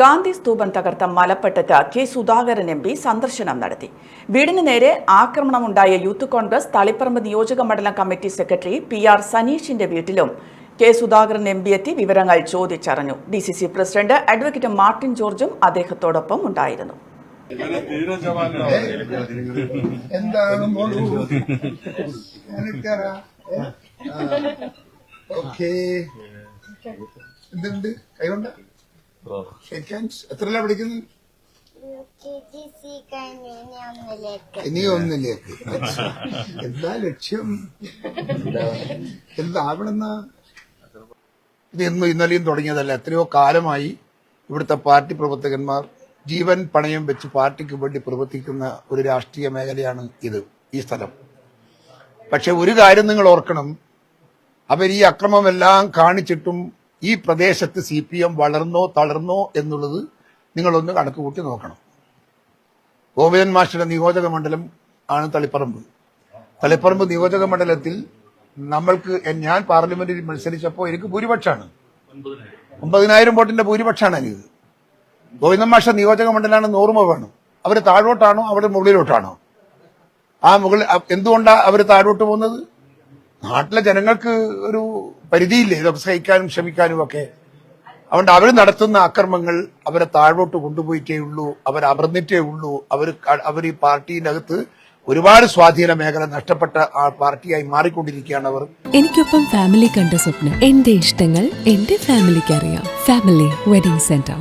ഗാന്ധി സ്തൂപം തകർത്ത മലപ്പെട്ടത്ത് കെ സുധാകരൻ എം പി സന്ദർശനം നടത്തി. വീടിന് നേരെ ആക്രമണമുണ്ടായ യൂത്ത് കോൺഗ്രസ് തളിപ്പറമ്പ് നിയോജക മണ്ഡലം കമ്മിറ്റി സെക്രട്ടറി പി ആർ സനീഷിന്റെ വീട്ടിലും കെ സുധാകരൻ എം പി എത്തി വിവരങ്ങൾ ചോദിച്ചറിഞ്ഞു. D C C president advocate Martin ജോർജും അദ്ദേഹത്തോടൊപ്പം ഉണ്ടായിരുന്നു. എന്താണ് എന്തുണ്ട് കൈകൊണ്ട്? എത്രല്ല പഠിക്കുന്നത് ഇനി ഒന്നിലേക്ക്. എന്താ ലക്ഷ്യം? എന്താവണമെന്ന ഇത് ഇന്നും ഇന്നലെയും തുടങ്ങിയതല്ല. എത്രയോ കാലമായി ഇവിടുത്തെ പാർട്ടി പ്രവർത്തകന്മാർ ജീവൻ പണയം വെച്ച് പാർട്ടിക്ക് വേണ്ടി പ്രവർത്തിക്കുന്ന ഒരു രാഷ്ട്രീയ മേഖലയാണ് ഇത് ഈ സ്ഥലം. പക്ഷെ ഒരു കാര്യം നിങ്ങൾ ഓർക്കണം. അവർ ഈ അക്രമമെല്ലാം കാണിച്ചിട്ടും ഈ പ്രദേശത്ത് സി പി എം വളർന്നോ തളർന്നോ എന്നുള്ളത് നിങ്ങളൊന്ന് കണക്ക് കൂട്ടി നോക്കണം. ഗോവിന്ദൻ മാസ്റ്ററുടെ നിയോജക മണ്ഡലം ആണ് തളിപ്പറമ്പ്. തളിപ്പറമ്പ് നിയോജക മണ്ഡലത്തിൽ നമ്മൾക്ക് ഞാൻ പാർലമെന്റിൽ മത്സരിച്ചപ്പോൾ എനിക്ക് ഭൂരിപക്ഷമാണ്. ഒമ്പതിനായിരം വോട്ടിന്റെ ഭൂരിപക്ഷമാണ് എനിക്ക്. ഗോവിന്ദൻ മാഷ നിയോജക മണ്ഡലമാണ് നൂറുമ വേണം. അവർ താഴോട്ടാണോ അവർ മുകളിലോട്ടാണോ? ആ മുകളിൽ എന്തുകൊണ്ടാണ് എന്തുകൊണ്ടാ അവർ താഴോട്ട് പോകുന്നത്? നാട്ടിലെ ജനങ്ങൾക്ക് ഒരു പരിധിയില്ലേ? ഇതൊക്കെ സഹിക്കാനും ക്ഷമിക്കാനും ഒക്കെ. അതുകൊണ്ട് അവർ നടത്തുന്ന അക്രമങ്ങൾ അവരെ താഴോട്ട് കൊണ്ടുപോയിട്ടേ ഉള്ളൂ അവർ അമർന്നിട്ടേ ഉള്ളൂ. അവർ അവർ ഈ പാർട്ടിയിനകത്ത് ഒരുപാട് സ്വാധീന മേഖല നഷ്ടപ്പെട്ട ആ പാർട്ടിയായി മാറിക്കൊണ്ടിരിക്കുകയാണ് അവർ. എനിക്കൊപ്പം ഫാമിലി കണ്ട സ്വപ്നം. എന്റെ ഇഷ്ടങ്ങൾ എന്റെ ഫാമിലിക്ക് അറിയാം ഫാമിലി വെഡിങ് സെന്റർ.